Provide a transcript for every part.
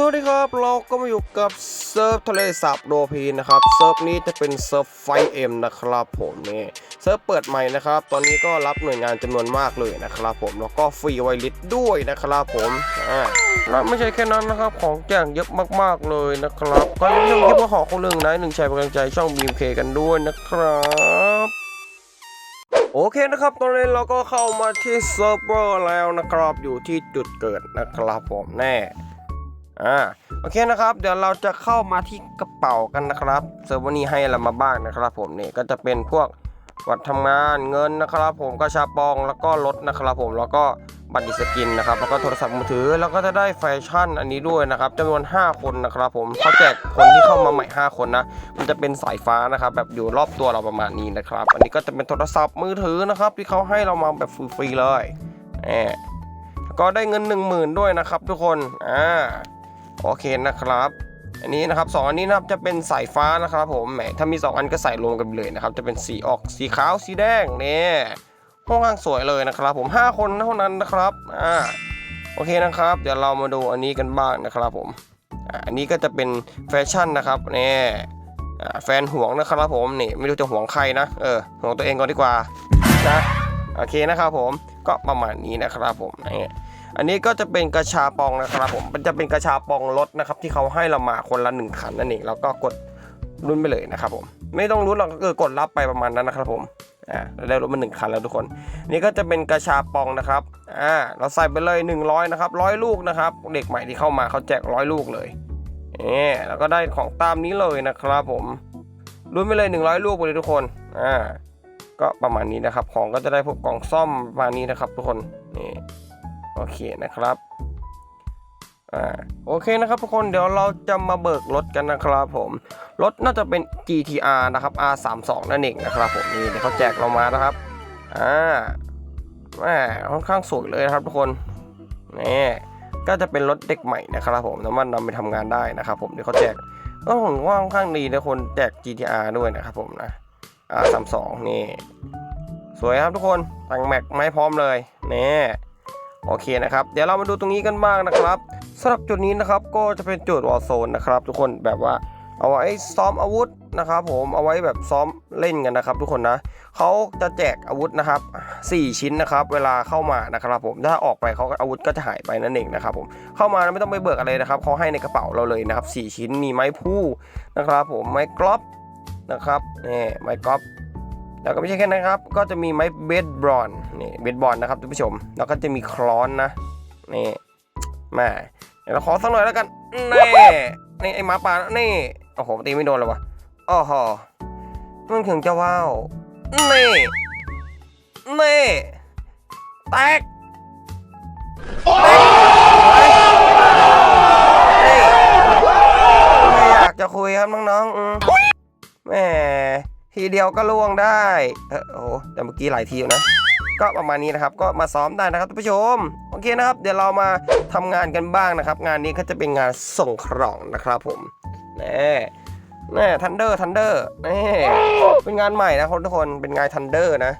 สวัสดีครับเราก็มาอยู่กับเซิร์ฟทะเลสาบโดพีนะครับเซิร์ฟนี้จะเป็นเซิร์ฟไฟเอ็มนะครับผมนี่เซิร์ฟเปิดใหม่นะครับ ตอนนี้ก็รับหน่วยงานจำนวนมากเลยนะครับผมแล้วก็ฟรีไวลิสด้วยนะครับผมอ่าแล้วไม่ใช่แค่นั้นนะครับของแจกเยอะมากๆเลยนะครับก็ย่าลืมคลิปว่าขอคนหนึ่งนะหนึ่งแชร์เป็นกำลังใจช่องบีมเคกันด้วยนะครับโอเคนะครับ ตอนนี้เราก็เข้ามาที่เซิร์ฟเวอร์แล้วนะครับ อยู่ที่จุดเกิดนะครับผมแน่ อ่าโอเคนะครับ เดี๋ยวเราจะเข้ามาที่กระเป๋ากันนะครับเซิร์เวอร์นี้ให้อะไรมาบ้างนะครับ ผมนี่ก็จะเป็นพวกวัดทำงานเงินนะครับ ผมก็ชาปองแล้วก็รถนะครับ ผมแล้วก็บัตรดิสกินนะครับแล้วก็โทรศัพท์มือถือ แล้วก็จะได้แฟชั่นอันนี้ด้วยนะครับจำนวน 5 คนนะครับผมเขาแจกคนที่เข้ามาใหม่ 5 คนนะ มันจะเป็นสายฟ้านะครับแบบอยู่รอบตัวเราประมาณนี้นะครับ อันนี้ก็จะเป็นโทรศัพท์มือถือนะครับ ที่เขาให้เรามาแบบฟรีๆเลยแหมแล้วก็ได้เงิน 1 0,000 ด้วยนะครับ ทุกคนอ่า โอเคนะครับ อันนี้นะครับสองอันนี้นะครับจะเป็นสายฟ้านะครับผมแหมถ้ามี 2 อันก็ใส่รวมกันเลยนะครับ จะเป็นสีออกสีขาวสีแดงเนี่ยค่อนข้างสวยเลยนะครับ ผม 5 คนเท่านั้นนะครับอ่าโอเคนะครับ เดี๋ยวเรามาดูอันนี้กันบ้างนะครับผมอันนี้ก็จะเป็นแฟชั่นนะครับเนี่ยแฟนห่วงนะครับผมนี่ไม่รู้จะห่วงใครนะเออห่วงตัวเองก่อนดีกว่านะโอเคนะครับผมก็ประมาณนี้นะครับผมนี่ อันนี้ก็จะเป็นกระชาปองนะครับผมมันจะเป็นกระชาปองรถนะครับที่เขาให้เรามาคนละหนึ่งขันนั่นเองแล้วก็กดรุ่นไปเลยนะครับผมไม่ต้องรุ่นหรอกก็คือกดรับไปประมาณนั้นนะครับผมอ่าเราได้รถมาหนึ่งคันแล้วทุกคน นี่ก็จะเป็นกระชาปองนะครับอ่าเราใส่ไปเลย 100นะครับร้อยลูกนะครับ เด็กใหม่ที่เข้ามาเขาแจกร้อยลูกเลยเนี่แล้วก็ได้ของตามนี้เลยนะครับผมรุ่นไปเลย 100 ลูกไปเลยทุกคนอ่าก็ประมาณนี้นะครับ ของก็จะได้พวกกล่องซ่อมประมาณนี้นะครับ ทุกคนนี่ โอเคนะครับอ่าโอเคนะครับทุกคนเดี๋ยวเราจะมาเบิกรถกันนะครับผมรถน่าจะเป็น GTR นะครับ R32 นั่นเองนะครับผมนี่เดี๋ยวเขาแจกเรามานะครับอ่าแหมค่อนข้างสวยเลยนะครับทุกคนนี่ก็จะเป็นรถเด็กใหม่นะครับผมสามารถนำไปทำงานได้นะครับผมเดี๋ยวเขาแจกก็ผมว่าค่อนข้างดีนะคนแจก GTR ด้วยนะครับผมนะ R32 นี่ สวยครับทุกคนตั้งแม็กไม่พร้อมเลยนี่ โอเคนะครับ เดี๋ยวเรามาดูตรงนี้กันบ้างนะครับสำหรับจุดนี้นะครับก็จะเป็นจุดวอลโซนนะครับ ทุกคนแบบว่าเอาไว้ซ้อมอาวุธนะครับ ผมเอาไว้แบบซ้อมเล่นกันนะครับ ทุกคนนะเขาจะแจกอาวุธนะครับ 4 ชิ้นนะครับ เวลาเข้ามานะครับผมถ้าออกไปเขาอาวุธก็จะหายไปนั่นเองนะครับผมเข้ามาไม่ต้องไปเบิกอะไรนะครับเขาให้ในกระเป๋าเราเลยนะครับ 4 ชิ้นมีไม้พู่นะครับ ผมไม้กรอบนะครับนี่ไม้กรอบ แล้วก็ไม่ใช่แค่นั้นครับ ก็จะมีไม้เบสบอลนี่เบสบอลนะครับท่านผู้ชม แล้วก็จะมีคลอนนะนี่แม่เดี๋ยวเราขอสักหน่อยแล้วกันนี่นี่ไอ้หมาป่านี่โอ้โหตีไม่โดนเลยวะโอ้โหมันถึงจะว้าวนี่นี่แตกไม่อยากจะคุยครับน้องๆอืมแหม ทีเดียวก็ล่วงได้เออโอ้โหแต่เมื่อกี้หลายทีอยู่นะ ก็ประมาณนี้นะครับ ก็มาซ้อมได้นะครับท่านผู้ชม โอเคนะครับ เดี๋ยวเรามาทำงานกันบ้างนะครับ งานนี้ก็จะเป็นงานส่งของนะครับผมแน่แน่ทันเดอร์ทันเดอร์นี่เป็นงานใหม่นะครับทุกคนเป็นงานทันเดอร์นะ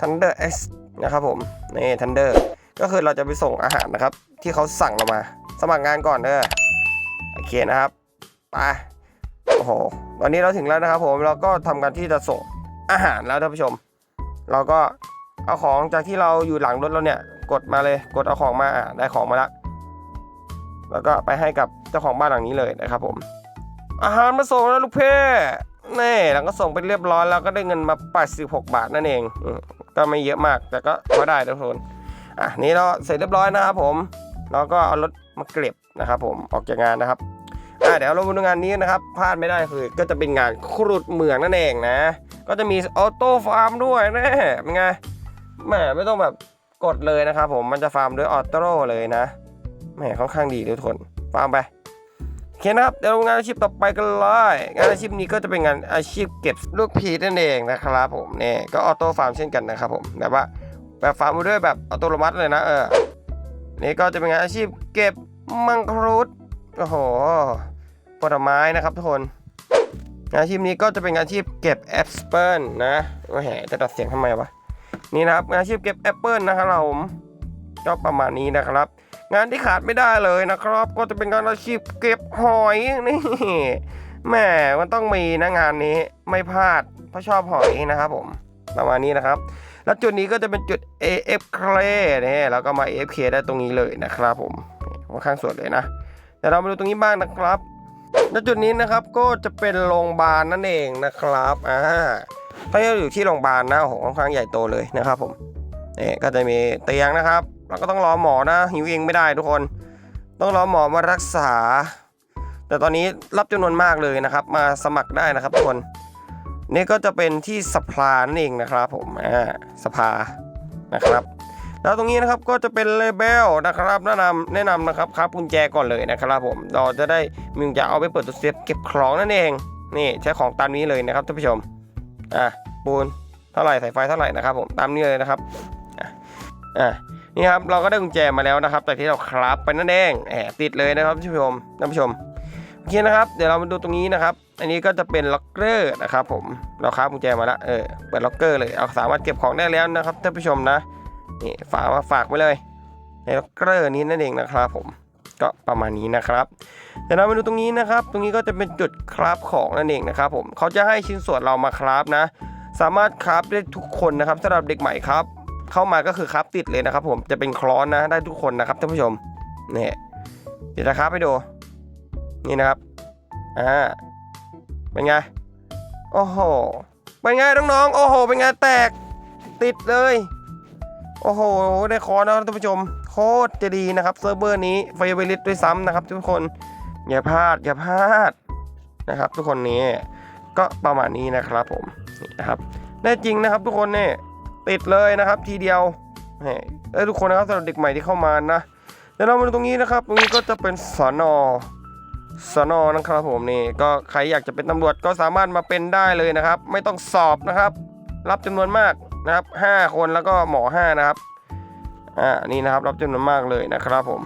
ทันเดอร์เอสนะครับผมนี่ทันเดอร์ก็คือเราจะไปส่งอาหารนะครับ ที่เขาสั่งเรามา สมัครงานก่อนเด้อโอเคนะครับไปโอ้โห ตอนนี้เราถึงแล้วนะครับผมเราก็ทำการที่จะส่งอาหารแล้วท่านผู้ชม เราก็เอาของจากที่เราอยู่หลังรถเราเนี่ย กดมาเลยกดเอาของมาอะได้ของมาแล้วแล้วก็ไปให้กับเจ้าของบ้านหลังนี้เลยนะครับผม อาหารมาส่งแล้วลูกเพ่นี่เราก็ส่งไปเรียบร้อยแล้วก็ได้เงินมา 86 บาทนั่นเองก็ไม่เยอะมากแต่ก็พอได้ทุกคนอะนี่เราเสร็จเรียบร้อยนะครับผมเราก็เอารถมาเก็บนะครับผมออกจากงานนะครับ อะเดี๋ยวเรามาดูงานนี้นะครับพลาดไม่ได้คือ ก็จะเป็นงานครุดเหมืองนั่นเองนะ ก็จะมีออโต้ฟาร์มด้วยนะเป็นไงแหมไม่ต้องแบบกดเลยนะครับผมมันจะฟาร์มด้วยออโต้เลยนะแหมค่อนข้างดีด้วยทุกคนฟาร์มไปโอเคนะครับเดี๋ยวงานอาชีพต่อไปกันเลยงานอาชีพนี้ก็จะเป็นงานอาชีพเก็บลูกพีชนั่นเองนะครับผมเนี่ยก็ออโต้ฟาร์มเช่นกันนะครับผมแบบว่าแบบฟาร์มด้วยแบบอัตโนมัติเลยนะเออนี่ก็จะเป็นงานอาชีพเก็บมังคุด โอ้โหผลไม้นะครับทุกคนงานอาชีพนี้ก็จะเป็นงานอาชีพเก็บแอปเปิลนะโอ้แหจะตัดเสียงทำไมวะนี่นะครับงานอาชีพเก็บแอปเปิลนะครับผมก็ประมาณนี้นะครับ งานที่ขาดไม่ได้เลยนะครับ ก็จะเป็นงานอาชีพเก็บหอยนี่แหมมันต้องมีนะงานนี้ไม่พลาดเพราะชอบหอยนะครับผมประมาณนี้นะครับ แล้วจุดนี้ก็จะเป็นจุด AF c l a y เนี่ยแล้วก็มา AFK ได้ตรงนี้เลยนะครับผมค่อนข้างสวยเลยนะ เดี๋ยวเรามาดูตรงนี้บ้างนะครับแล้วจุดนี้นะครับก็จะเป็นโรงพยาบาลนั่นเองนะครับอ่าถ้าเราอยู่ที่โรงพยาบาลนะโอ้โหค่อนข้างใหญ่โตเลยนะครับผมนี่ก็จะมีเตียงนะครับเราก็ต้องรอหมอนะหิวเองไม่ได้ทุกคน ต้องรอหมอมารักษา แต่ตอนนี้รับจำนวนมากเลยนะครับ มาสมัครได้นะครับทุกคน นี่ก็จะเป็นที่สภานั่นเองนะครับผมอ่าสภานะครับ แล้วตรงนี้นะครับก็จะเป็นเลเบลนะครับแนะนำแนะนำนะครับครับกุญแจก่อนเลยนะครับผมเราจะได้มึงจะเอาไปเปิดตัวเซฟเก็บของนั่นเองนี่ใช้ของตามนี้เลยนะครับท่านผู้ชมอะปูนเท่าไหร่สายไฟเท่าไหร่นะครับผมตามนี้เลยนะครับอะอะนี่ครับเราก็ได้กุญแจมาแล้วนะครับจากที่เราคราฟไปนั่นเองแอบติดเลยนะครับท่านผู้ชมท่านผู้ชมโอเคนะครับ เดี๋ยวเรามาดูตรงนี้นะครับ อันนี้ก็จะเป็นล็อกเกอร์นะครับผมเราคราฟกุญแจมาแล้วเออเปิดล็อกเกอร์เลยเอาสามารถเก็บของได้แล้วนะครับท่านผู้ชมนะ นี่ฝากมาฝากไว้เลยในล็อกเกอร์นี้นั่นเองนะครับผมก็ประมาณนี้นะครับเดี๋ยวเรามาดูตรงนี้นะครับ ตรงนี้ก็จะเป็นจุดคราฟของนั่นเองนะครับผมเขาจะให้ชิ้นส่วนเรามาคราฟนะ สามารถคราฟได้ทุกคนนะครับสำหรับเด็กใหม่ครับ เข้ามาก็คือคราฟติดเลยนะครับ ผมจะเป็นคลอนนะได้ทุกคนนะครับท่านผู้ชมนี่เดี๋ยวจะคราฟไปดูนี่นะครับอ่าเป็นไงโอ้โหเป็นไงน้องๆโอ้โหเป็นไงแตกติดเลย โอ้โห ได้คอนะท่านผู้ชม โคตรจะดีนะครับเซิร์ฟเวอร์นี้ไฟเวลิสด้วยซ้ำนะครับ ทุกคน อย่าพลาด อย่าพลาดนะครับ ทุกคนนี้ก็ประมาณนี้นะครับผมนี่นะครับได้จริงนะครับทุกคนเนี่ยติดเลยนะครับทีเดียวเฮ้ยเอ้ทุกคนนะครับสำหรับเด็กใหม่ที่เข้ามานะเดี๋ยวเรามาดูตรงนี้นะครับตรงนี้ก็จะเป็นสนอสนนะครับผมนี่ก็ใครอยากจะเป็นตำรวจก็สามารถมาเป็นได้เลยนะครับ ไม่ต้องสอบนะครับ รับจำนวนมาก นะครับห้าคนแล้วก็หมอห้านะครับอ่านี่นะครับรับจำนวนมากเลยนะครับผม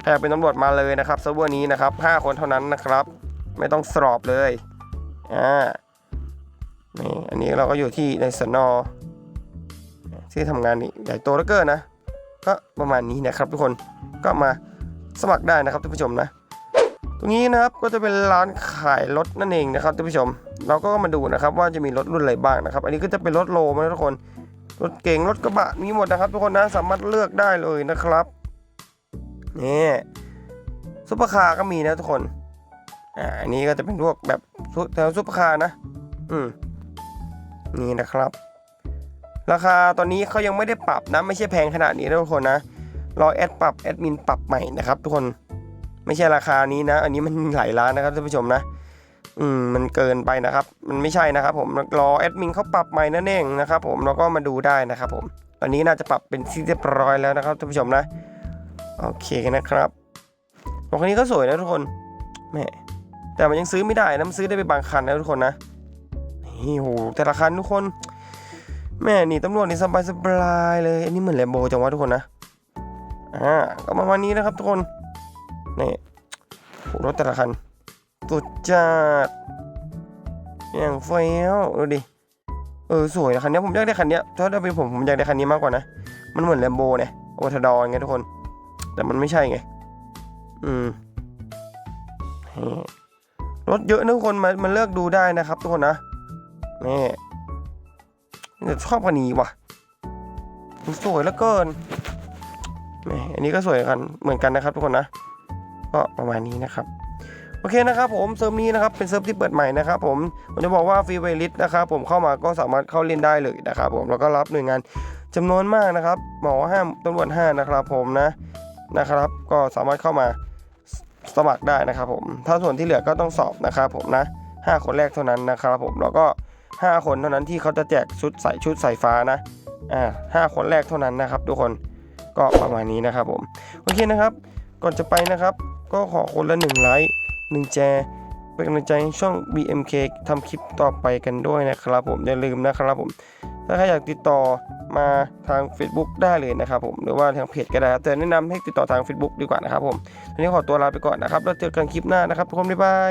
ใครอยากเป็นตำรวจมาเลยนะครับเซิร์ฟเวอร์นี้นะครับห้าคนเท่านั้นนะครับ ไม่ต้องสอบเลยอ่านี่อันนี้เราก็อยู่ที่ในสนอที่ทำงานนี่ใหญ่โตเหลือเกินนะ ก็ประมาณนี้นะครับทุกคนก็มาสมัครได้นะครับท่านผู้ชมนะ ตรงนี้นะครับก็จะเป็นร้านขายรถนั่นเองนะครับท่านผู้ชม เราก็มาดูนะครับว่าจะมีรถรุ่นอะไรบ้างนะครับ อันนี้ก็จะเป็นรถโลมานะทุกคนรถเก๋งรถกระบะมีหมดนะครับ ทุกคนนะสามารถเลือกได้เลยนะครับนี่ซุปเปอร์คาร์ก็มีนะทุกคนอ่าอันนี้ก็จะเป็นพวกแบบแถวซุปเปอร์คาร์นะ อืมนี่นะครับ ราคาตอนนี้เขายังไม่ได้ปรับนะไม่ใช่แพงขนาดนี้นะทุกคนนะรอแอดปรับแอดมินปรับใหม่นะครับ ทุกคน ไม่ใช่ราคานี้นะ อันนี้มันหลายล้านนะครับท่านผู้ชมนะ อืมมันเกินไปนะครับ มันไม่ใช่นะครับ ผมรอแอดมินเขาปรับใหม่นั่นเองนะครับผมแล้วก็มาดูได้นะครับผมตอนนี้น่าจะปรับเป็นที่เรียบร้อยแล้วนะครับท่านผู้ชมนะโอเคนะครับรถคันนี้ก็สวยนะทุกคนแม่แต่มันยังซื้อไม่ได้นะมันซื้อได้ไปบางคันนะทุกคนนะนี่โหแต่ละคันทุกคน แม่นี่ตำรวจนี่สบายสบายเลยอันนี้เหมือนแลมโบจังวะทุกคนนะอ่าก็ประมาณนี้นะครับทุกคน นี่โหรถแต่ละคันสุดจัดอย่างเฟี้ยวดูดิ เออสวยนะคันนี้ผมอยากได้คันนี้ถ้าได้เป็นผมผมอยากได้คันนี้มากกว่านะ มันเหมือนแลมโบเนี่ยโอทดอนไงทุกคน แต่มันไม่ใช่ไง อืมรถเยอะนะทุกคนมามันเลือกดูได้นะครับ ทุกคนนะนี่แต่ชอบคันนี้ว่ะมันสวยเหลือเกินแหมอันนี้ก็สวยกันเหมือนกันนะครับทุกคนนะ ก็ประมาณนี้นะครับโอเคนะครับผมเซิร์ฟนี้นะครับเป็นเซิร์ฟที่เปิดใหม่นะครับผมผมจะบอกว่าฟรีไวลิสนะครับผมเข้ามาก็สามารถเข้าเล่นได้เลยนะครับผมแล้วก็รับหน่วยงานจำนวนมากนะครับหมอห้ามตำรวจห้านะครับผมนะนะครับ ก็สามารถเข้ามาสมัครได้นะครับผมถ้าส่วนที่เหลือก็ต้องสอบนะครับผมนะห้าคนแรกเท่านั้นนะครับผมแล้วก็ห้าคนเท่านั้นที่เขาจะแจกชุดใส่ชุดใสายฟ้านะอ่าห้าคนแรกเท่านั้นนะครับ ทุกคนก็ประมาณนี้นะครับผมโอเคนะครับก่อนจะไปนะครับ ก็ขอคนละหนึ่งไลค์หนึ่งแชร์เป็นกำลังใจให้ช่อง BMK ทำคลิปต่อไปกันด้วยนะครับผมอย่าลืมนะครับผม ถ้าใครอยากติดต่อมาทาง Facebook ได้เลยนะครับผมหรือว่าทางเพจก็ได้ครับแต่แนะนำให้ติดต่อทาง Facebook ดีกว่านะครับผมทีนี้ขอตัวลาไปก่อนนะครับแล้วเจอกันคลิปหน้านะครับทุกคนบ๊ายบาย